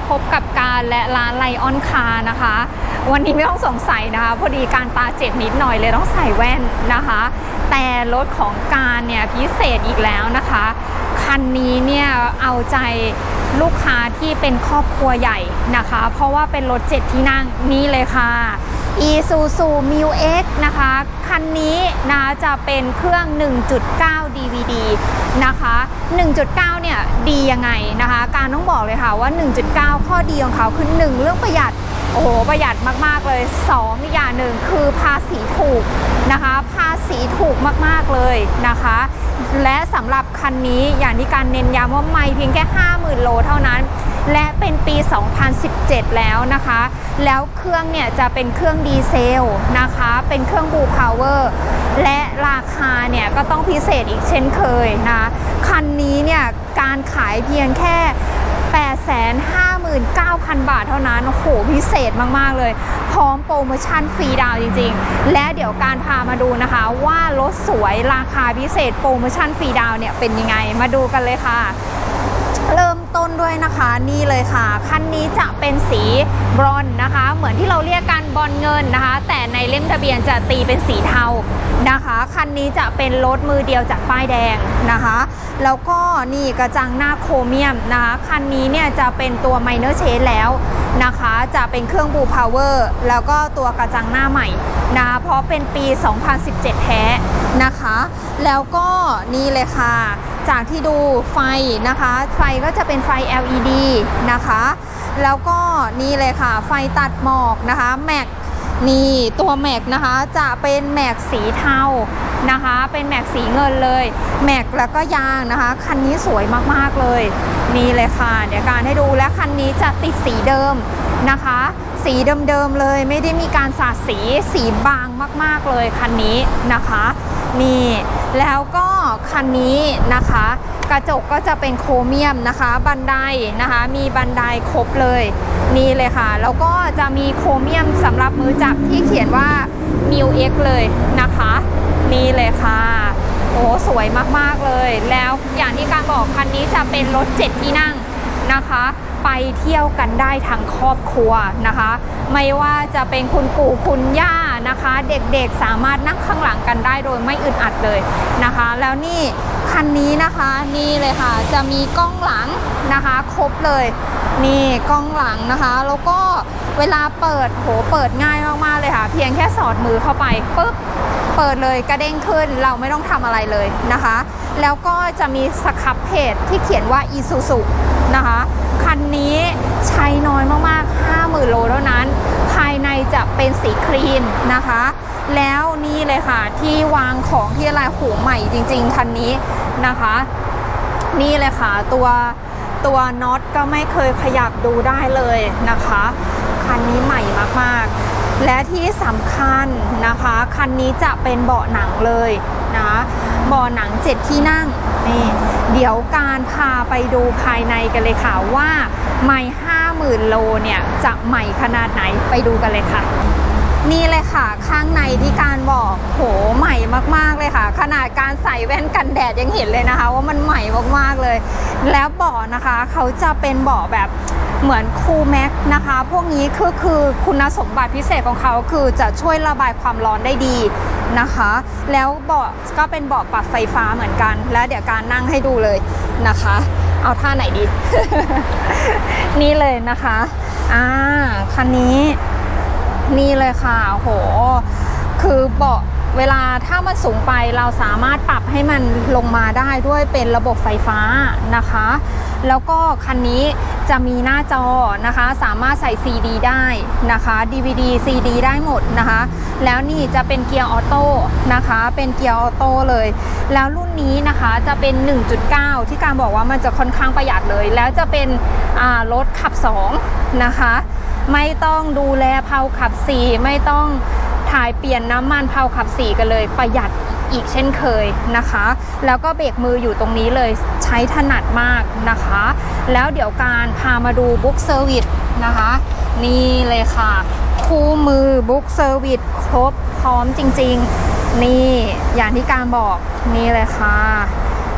้พบกับการและร้านไลออนคาร์นะคะ วันนี้ไม่ต้องสงสัยนะคะ พอดีการตาเจ็บนิดหน่อยเลยต้องใส่แว่นนะคะ แต่รถของการเนี่ยพิเศษอีกแล้วนะคะ คันนี้เนี่ยเอาใจลูกค้าที่เป็นครอบครัวใหญ่นะคะ เพราะว่าเป็นรถเจ็ดที่นั่งนี่เลยค่ะ Isuzu m u X นะคะ คันนี้นะจะเป็นเครื่อง 1.9 DVD นะคะ 1.9 เนี่ยดียังไงนะคะ การต้องบอกเลยค่ะว่า 1.9 ข้อดีของเขาคือ 1 เรื่องประหยัด โอ้โห ประหยัดมาก ๆ เลย 2อีกอย่างหนึ่งคือภาษีถูกนะคะ ภาษีถูกมาก ๆ เลยนะคะ และสำหรับคันนี้อย่างที่การเน้นย้ำว่าไม่เพียงแค่ 50,000 โลเท่านั้น และเป็นปี 2017 แล้วนะคะ แล้วเครื่องเนี่ยจะเป็นเครื่องดีเซลนะคะ เป็นเครื่องบูพาวเวอร์และราคาเนี่ยก็ต้องพิเศษอีกเช่นเคยนะ คันนี้เนี่ยการขายเพียงแค่ 859,000 บาทเท่านั้นโอ้โหพิเศษมาก ๆ เลย พร้อมโปรโมชั่นฟรีดาวจริง ๆ และเดี๋ยวการพามาดูนะคะ ว่ารถสวยราคาพิเศษโปรโมชั่นฟรีดาวเนี่ยเป็นยังไงมาดูกันเลยค่ะ ต้นด้วยนะคะ นี่เลยค่ะ คันนี้จะเป็นสีบรอนนะคะ เหมือนที่เราเรียกกันบอลเงินนะคะ แต่ในเล่มทะเบียนจะตีเป็นสีเทานะคะ คันนี้จะเป็นรถมือเดียวจากป้ายแดงนะคะ แล้วก็นี่กระจังหน้าโครเมียมนะคะ คันนี้เนี่ยจะเป็นตัวไมเนอร์เชนแล้วนะคะ จะเป็นเครื่องบูพาวเวอร์แล้วก็ตัวกระจังหน้าใหม่นะเพราะเป็นปี 2017 แท้นะคะ แล้วก็นี่เลยค่ะ จากที่ดูไฟนะคะ ไฟก็จะเป็นไฟ LED นะคะ แล้วก็นี่เลยค่ะ ไฟตัดหมอกนะคะแม็กนี่ตัวแม็กนะคะจะเป็นแม็กสีเทานะคะ เป็นแม็กสีเงินเลย แม็กแล้วก็ยางนะคะ คันนี้สวยมากๆเลย นี่เลยค่ะ เดี๋ยวการให้ดูและคันนี้จะติดสีเดิมนะคะ สีเดิมๆเลยไม่ได้มีการสาดสีสีบางมากๆเลยคันนี้นะคะ นี่ แล้วก็คันนี้นะคะ กระจกก็จะเป็นโครเมียมนะคะ บันไดนะคะ มีบันไดครบเลยนี่เลยค่ะ แล้วก็จะมีโครเมียมสำหรับมือจับที่เขียนว่า m i u X เลยนะคะ นี่เลยค่ะโอ้สวยมากๆเลย แล้วอย่างที่การบอกคันนี้จะเป็นรถเจ็ดที่นั่งนะคะ ไปเที่ยวกันได้ทั้งครอบครัวนะคะ ไม่ว่าจะเป็นคุณปู่คุณย่า นะคะ เด็กๆสามารถนั่งข้างหลังกันได้โดยไม่อึดอัดเลยนะคะ แล้วนี่คันนี้นะคะนี่เลยค่ะ จะมีกล้องหลังนะคะ ครบเลย นี่กล้องหลังนะคะ แล้วก็เวลาเปิดโหเปิดง่ายมากๆเลยค่ะ เพียงแค่สอดมือเข้าไปปุ๊บ เปิดเลยกระเด้งขึ้นเราไม่ต้องทำอะไรเลยนะคะ แล้วก็จะมีสครับเพจที่เขียนว่า Isuzu นะคะ คันนี้ใช้น้อยมากๆ 50,000 โลเท่านั้น ภายในจะเป็นสีครีมนะคะ แล้วนี่เลยค่ะที่วางของที่อะไรโหใหม่จริงๆ คันนี้นะคะ นี่เลยค่ะตัวตัวน็อตก็ไม่เคยขยับดูได้เลยนะคะ คันนี้ใหม่มากๆ และที่สำคัญนะคะ คันนี้จะเป็นเบาะหนังเลยนะเบาะหนังเจ็ดที่นั่งนี่เดี๋ยวการพาไปดูภายในกันเลยค่ะว่าไม่ห้าหมื่นโลเนี่ยจะใหม่ขนาดไหนไปดูกันเลยค่ะ นี่เลยค่ะ ข้างในที่การบอกโหใหม่มากๆเลยค่ะ ขนาดการใส่แว่นกันแดดยังเห็นเลยนะคะ ว่ามันใหม่มากๆเลย แล้วเบาะนะคะ เขาจะเป็นเบาะแบบ เหมือนคูลแม็กนะคะ พวกนี้คือคือคุณสมบัติพิเศษของเขาคือจะช่วยระบายความร้อนได้ดีนะคะ แล้วเบาะก็เป็นเบาะปรับไฟฟ้าเหมือนกัน แล้วเดี๋ยวการนั่งให้ดูเลยนะคะ เอาท่าไหนดี นี่เลยนะคะอ่าคันนี้นี่เลยค่ะโห คือเบาะเวลาถ้ามันสูงไปเราสามารถปรับให้มันลงมาได้ด้วยเป็นระบบไฟฟ้านะคะ แล้วก็คันนี้ จะมีหน้าจอนะคะ สามารถใส่ CD ได้นะคะ DVD CD ได้หมดนะคะ แล้วนี่จะเป็นเกียร์ออโต้นะคะ เป็นเกียร์ออโต้เลย แล้วรุ่นนี้นะคะจะเป็น 1.9 ที่การบอกว่ามันจะค่อนข้างประหยัดเลย แล้วจะเป็นรถขับ 2 นะคะ ไม่ต้องดูแลเพาขับสีไม่ต้องถ่ายเปลี่ยนน้ำมันเพาขับสีกันเลยประหยัดอีกเช่นเคยนะคะ แล้วก็เบรกมืออยู่ตรงนี้เลยใช้ถนัดมากนะคะ แล้วเดี๋ยวการพามาดูบุ๊กเซอร์วิสนะคะ นี่เลยค่ะ คู่มือบุ๊กเซอร์วิสครบพร้อมจริงๆ นี่อย่างที่การบอกนี่เลยค่ะ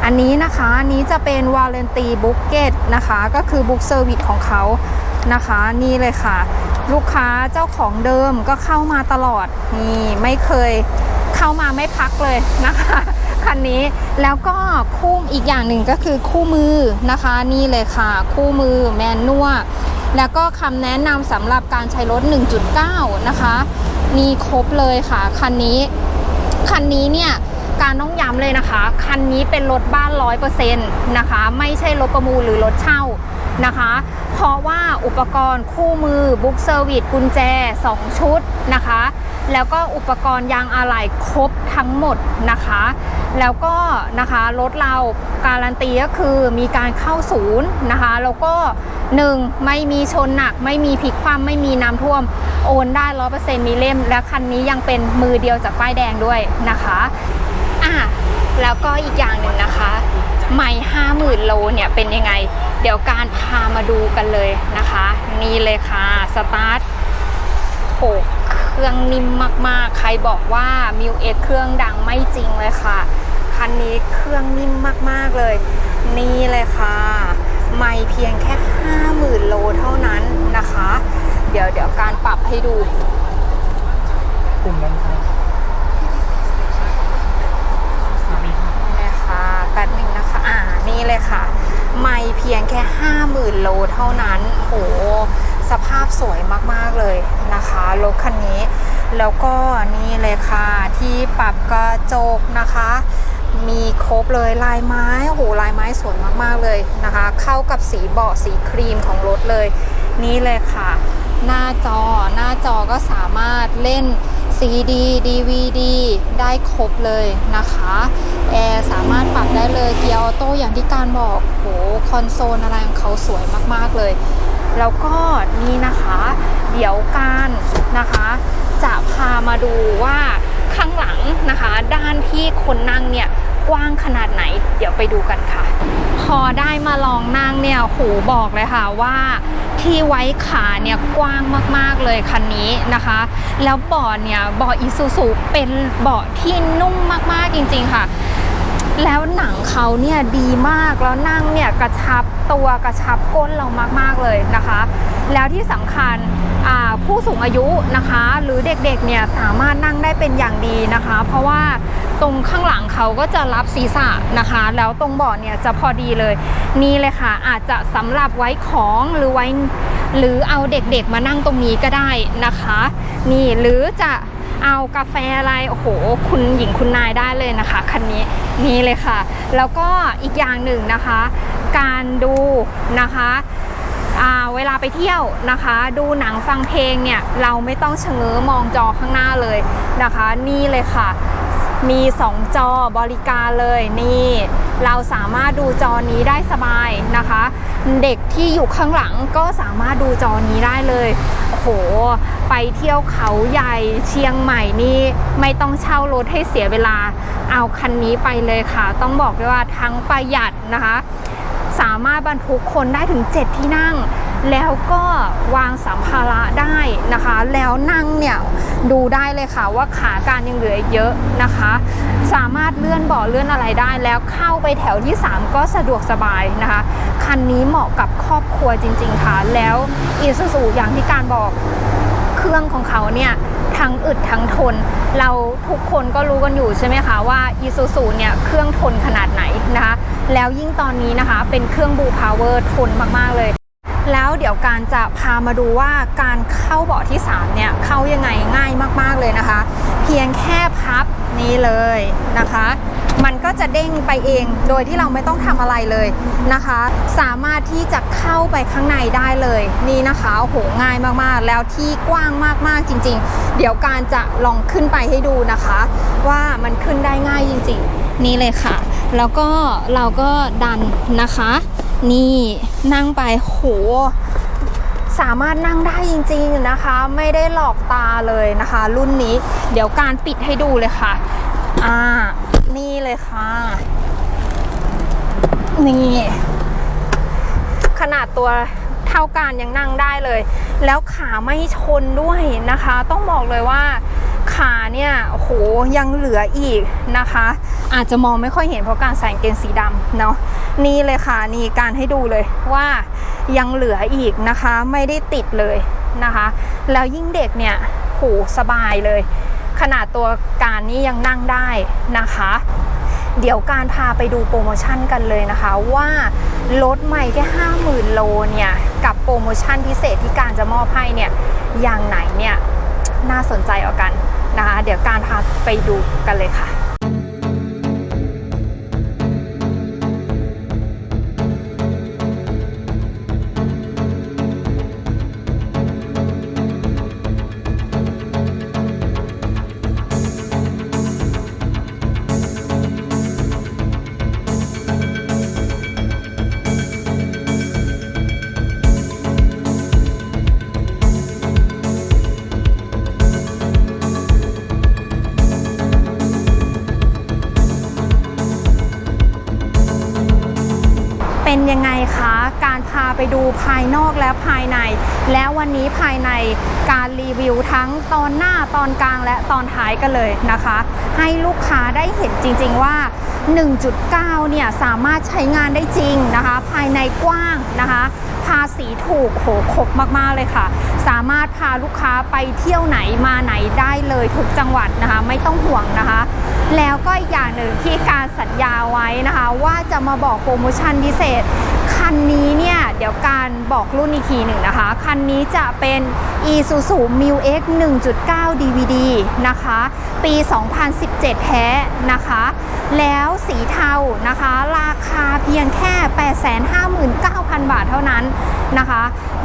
อันนี้นะคะอันนี้จะเป็นวาเลนตีบุ๊กเก็ตนะคะ ก็คือบุ๊กเซอร์วิสของเขานะคะ นี่เลยค่ะ ลูกค้าเจ้าของเดิมก็เข้ามาตลอดนี่ไม่เคยเข้ามาไม่พักเลยนะคะ คันนี้ แล้วก็คู่อีกอย่างหนึ่งก็คือคู่มือนะคะ นี่เลยค่ะ คู่มือแมนนัวแล้วก็คำแนะนำสำหรับการใช้รถ 1.9 นะคะมีครบเลยค่ะ คันนี้ คันนี้เนี่ยการต้องย้ำเลยนะคะ คันนี้เป็นรถบ้านร้อยเปอร์เซ็นต์นะคะ ไม่ใช่รถประมูลหรือรถเช่านะคะ เพราะว่าอุปกรณ์คู่มือบุ๊กเซอร์วิสกุญแจ 2 ชุดนะคะ แล้วก็อุปกรณ์ยางอะไหล่ครบทั้งหมดนะคะ แล้วก็นะคะรถเราการันตีก็คือมีการเข้าศูนย์นะคะ แล้วก็ 1. ไม่มีชนหนัก ไม่มีพลิกคว่ำไม่มีน้ำท่วมโอนได้ร้อเปอร์เซ็นต์มีเล่ม และคันนี้ยังเป็นมือเดียวจากป้ายแดงด้วยนะคะอะแล้วก็อีกอย่างหนึ่งนะคะไม่ห้าหมื่นโลเนี่ยเป็นยังไง เดี๋ยวการพามาดูกันเลยนะคะ นี่เลยค่ะสตาร์ทโหเครื่องนิ่มมากๆ ใครบอกว่ามิวเอ็กเครื่องดังไม่จริงเลยค่ะ คันนี้เครื่องนิ่มมากๆเลย นี่เลยค่ะไม่เพียงแค่ 50,000 โลเท่านั้นนะคะ เดี๋ยวเดี๋ยวการปรับให้ดูกลุ่มนั้นครับสามีครับนี่เลยค่ะแป๊บหนึ่งนะคะ อ่า นี่เลยค่ะ ไม่เพียงแค่ 50,000 โลเท่านั้น โห สภาพสวยมากๆเลยนะคะ รถคันนี้ แล้วก็นี่เลยค่ะ ที่ปรับกระจกนะคะ มีครบเลยลายไม้โอ้โหลายไม้สวยมากๆเลยนะคะ เข้ากับสีเบาะสีครีมของรถเลย นี่เลยค่ะ หน้าจอหน้าจอก็สามารถเล่น CD DVD ได้ครบเลยนะคะแอร์สามารถปรับได้เลยเกียร์ออโต้อย่างที่การบอกโหคอนโซลอะไรของเขาสวยมากๆเลย แล้วก็นี่นะคะ เดี๋ยวการนะคะ จะพามาดูว่าข้างหลังนะคะ ด้านที่คนนั่งเนี่ย กว้างขนาดไหน เดี๋ยวไปดูกันค่ะ พอได้มาลองนั่งเนี่ยโหบอกเลยค่ะว่าที่ไว้ขาเนี่ยกว้างมากๆเลยคันนี้นะคะ แล้วเบาะเนี่ยเบาะอีซูซุเป็นเบาะที่นุ่มมากๆจริง ๆค่ะ แล้วหนังเขาเนี่ยดีมากแล้วนั่งเนี่ยกระชับตัวกระชับก้นเรามากๆเลยนะคะ แล้วที่สำคัญผู้สูงอายุนะคะ หรือเด็กๆเนี่ยสามารถนั่งได้เป็นอย่างดีนะคะ เพราะว่าตรงข้างหลังเขาก็จะรับศีรษะนะคะ แล้วตรงเบาะเนี่ยจะพอดีเลย นี่เลยค่ะ อาจจะสำหรับไว้ของหรือไว้หรือเอาเด็กๆมานั่งตรงนี้ก็ได้นะคะ นี่หรือจะ เอากาแฟอะไรโอ้โห คุณหญิงคุณนายได้เลยนะคะคันนี้นี่เลยค่ะ แล้วก็อีกอย่างหนึ่งนะคะ การดูนะคะเวลาไปเที่ยวนะคะ ดูหนังฟังเพลงเนี่ย เราไม่ต้องชะเง้อมองจอข้างหน้าเลยนะคะ นี่เลยค่ะ มี 2 จอบริการเลยนี่ เราสามารถดูจอนี้ได้สบายนะคะ เด็กที่อยู่ข้างหลังก็สามารถดูจอนี้ได้เลยโอ้โห ไปเที่ยวเขาใหญ่เชียงใหม่นี่ไม่ต้องเช่ารถให้เสียเวลาเอาคันนี้ไปเลยค่ะ ต้องบอกเลยว่าทั้งประหยัดนะคะ สามารถบรรทุกคนได้ถึง 7 ที่นั่ง แล้วก็วางสัมภาระได้นะคะ แล้วนั่งเนี่ยดูได้เลยค่ะว่าขาการยังเหลืออีกเยอะนะคะ สามารถเลื่อนเบาะเลื่อนอะไรได้ แล้วเข้าไปแถวที่ 3 ก็สะดวกสบายนะคะ คันนี้เหมาะกับครอบครัวจริง ๆ ค่ะ แล้วอีซูซูอย่างที่การบอก เครื่องของเขาเนี่ยทั้งอึดทั้งทน เราทุกคนก็รู้กันอยู่ใช่ไหมคะว่า i s u z u เนี่ยเครื่องทนขนาดไหนนะคะแล้วยิ่งตอนนี้นะคะเป็นเครื่องบูพาวเวอร์ทนมากๆเลย แล้วเดี๋ยวการจะพามาดูว่าการเข้าเบาะที่ 3 เนี่ยเข้ายังไงง่ายมากๆเลยนะคะ เพียงแค่พับนี้เลยนะคะ มันก็จะเด้งไปเองโดยที่เราไม่ต้องทำอะไรเลยนะคะ สามารถที่จะเข้าไปข้างในได้เลยนี่นะคะโอ้โหง่ายมากๆ แล้วที่กว้างมากๆจริง ๆ เดี๋ยวการจะลองขึ้นไปให้ดูนะคะ ว่ามันขึ้นได้ง่ายจริง ๆ นี่เลยค่ะ แล้วก็เราก็ดันนะคะ นี่นั่งไปโหสามารถนั่งได้จริง ๆนะคะ ไม่ได้หลอกตาเลยนะคะ รุ่นนี้ เดี๋ยวการปิดให้ดูเลยค่ะอ่า เลยค่ะ นี่ ขนาดตัวเท่ากันยังนั่งได้เลย แล้วขาไม่ชนด้วยนะคะ ต้องบอกเลยว่าขาเนี่ยโอ้โหยังเหลืออีกนะคะ อาจจะมองไม่ค่อยเห็นเพราะการใส่กางเกงสีดำเนาะนี่เลยค่ะนี่การให้ดูเลยว่ายังเหลืออีกนะคะ ไม่ได้ติดเลยนะคะ แล้วยิ่งเด็กเนี่ยโหสบายเลย ขนาดตัวการนี้ยังนั่งได้นะคะ เดี๋ยวการพาไปดูโปรโมชั่นกันเลยนะคะว่ารถใหม่แค่50,000 โลเนี่ย กับโปรโมชั่นพิเศษที่การจะมอบให้เนี่ย อย่างไหนเนี่ย น่าสนใจเอากันนะคะ เดี๋ยวการพาไปดูกันเลยค่ะ ไปดูภายนอกและภายใน แล้ววันนี้ภายในการรีวิวทั้งตอนหน้าตอนกลางและตอนท้ายกันเลยนะคะ ให้ลูกค้าได้เห็นจริง ๆว่า 1.9 เนี่ยสามารถใช้งานได้จริงนะคะ ภายในกว้างนะคะภาษีถูกโหครบมาก ๆ เลยค่ะ สามารถพาลูกค้าไปเที่ยวไหนมาไหนได้เลยทุกจังหวัดนะคะ ไม่ต้องห่วงนะคะ แล้วก็อีกอย่างหนึ่งที่การสัญญาไว้นะคะ ว่าจะมาบอกโปรโมชั่นพิเศษ นนี้เนี่ย เดี๋ยวการบอกรุ่นอีกทีหนึ่งนะคะ คันนี้จะเป็น Isuzu m u x 1.9 DVD นะคะ ปี 2017 แท้นะคะ แล้วสีเทานะคะ ราคาเพียงแค่ 859,000 บาทเท่านั้นนะคะ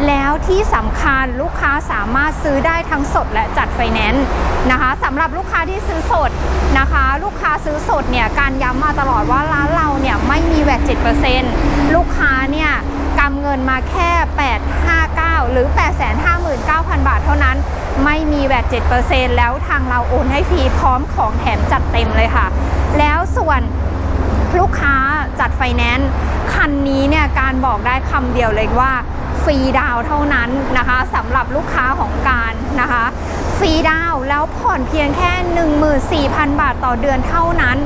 แล้วที่สำคัญลูกค้าสามารถซื้อได้ทั้งสดและจัดไฟแนนซ์นะคะสำหรับลูกค้าที่ซื้อสด นะคะ ลูกค้าซื้อสดเนี่ยการย้ำมาตลอดว่าร้านเราเนี่ยไม่มีแวด7%ลูกค้าเนี่ยกำเงินมาแค่ 859 หรือ 859,000 บาทเท่านั้น ไม่มีแวด7%แล้วทางเราโอนให้ฟรีพร้อมของแถมจัดเต็มเลยค่ะ แล้วส่วนลูกค้าจัดไฟแนนซ์คันนี้เนี่ยการบอกได้คำเดียวเลยว่าฟรีดาวเท่านั้นนะคะสำหรับลูกค้าของการนะคะ ฟรีดาว แล้วผ่อนเพียงแค่ 14,000 บาทต่อเดือนเท่านั้น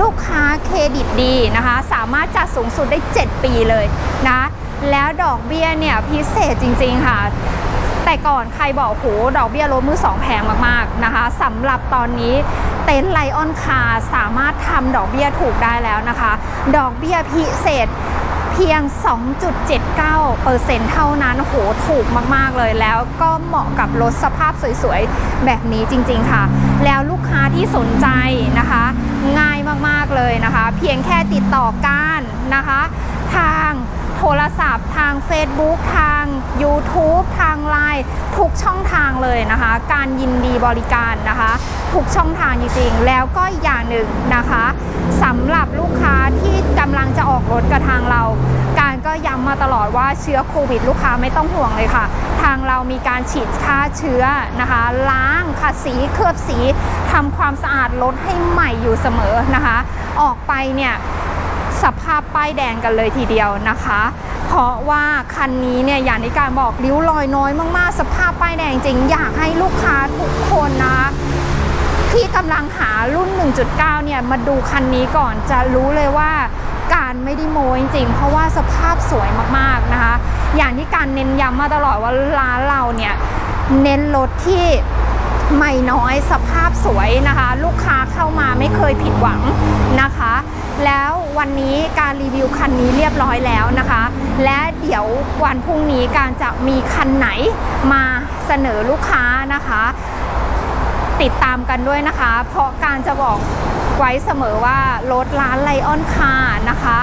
ลูกค้าเครดิตดีนะคะ สามารถจัดสูงสุดได้ 7 ปีเลยนะ แล้วดอกเบี้ยเนี่ยพิเศษจริงๆค่ะแต่ก่อนใครบอกโหดอกเบี้ยรถมือสองแพงมากๆนะคะสำหรับตอนนี้เต็นท์ไลออนคาร์สามารถทำดอกเบี้ยถูกได้แล้วนะคะ ดอกเบี้ยพิเศษ พียง 2.79%เปอร์เซ็นต์เท่านั้นโหถูกมาก ๆ เลยแล้วก็เหมาะกับรถสภาพสวย ๆ แบบนี้จริง ๆ ค่ะ แล้วลูกค้าที่สนใจนะคะ ง่ายมาก ๆ เลยนะคะ เพียงแค่ติดต่อการนะคะ ทางโทรศัพท์ ทาง Facebook ทาง YouTube ทาง Line ทุกช่องทางเลยนะคะ การยินดีบริการนะคะ ทุกช่องทางจริงๆ แล้วก็อีกอย่างหนึ่งนะคะสำหรับลูกค้าที่กำลังจะออกรถกับทางเรา การก็ย้ำมาตลอดว่าเชื้อโควิด ลูกค้าไม่ต้องห่วงเลยค่ะ ทางเรามีการฉีดฆ่าเชื้อนะคะ ล้างขัดสีเคลือบสีทำความสะอาดรถให้ใหม่อยู่เสมอนะคะ ออกไปเนี่ย สภาพป้ายแดงกันเลยทีเดียวนะคะ เพราะว่าคันนี้เนี่ยอย่างที่การบอกริ้วรอยน้อยมากๆ สภาพป้ายแดงจริงอยากให้ลูกค้าทุกคนนะที่กำลังหารุ่น 1.9 เนี่ยมาดูคันนี้ก่อนจะรู้เลยว่าการไม่ได้โม้จริงๆ เพราะว่าสภาพสวยมากๆนะคะ อย่างที่การเน้นย้ำมาตลอดว่าร้านเราเนี่ยเน้นรถที่ไม่น้อยสภาพสวยนะคะ ลูกค้าเข้ามาไม่เคยผิดหวังนะคะ แล้ววันนี้การรีวิวคันนี้เรียบร้อยแล้วนะคะ และเดี๋ยววันพรุ่งนี้การจะมีคันไหนมาเสนอลูกค้านะคะ ติดตามกันด้วยนะคะ เพราะการจะบอกไว้เสมอว่ารถร้านไลออนคาร์นะคะ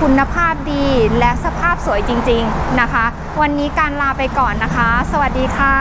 คุณภาพดีและสภาพสวยจริงๆนะคะ วันนี้การลาไปก่อนนะคะ สวัสดีค่ะ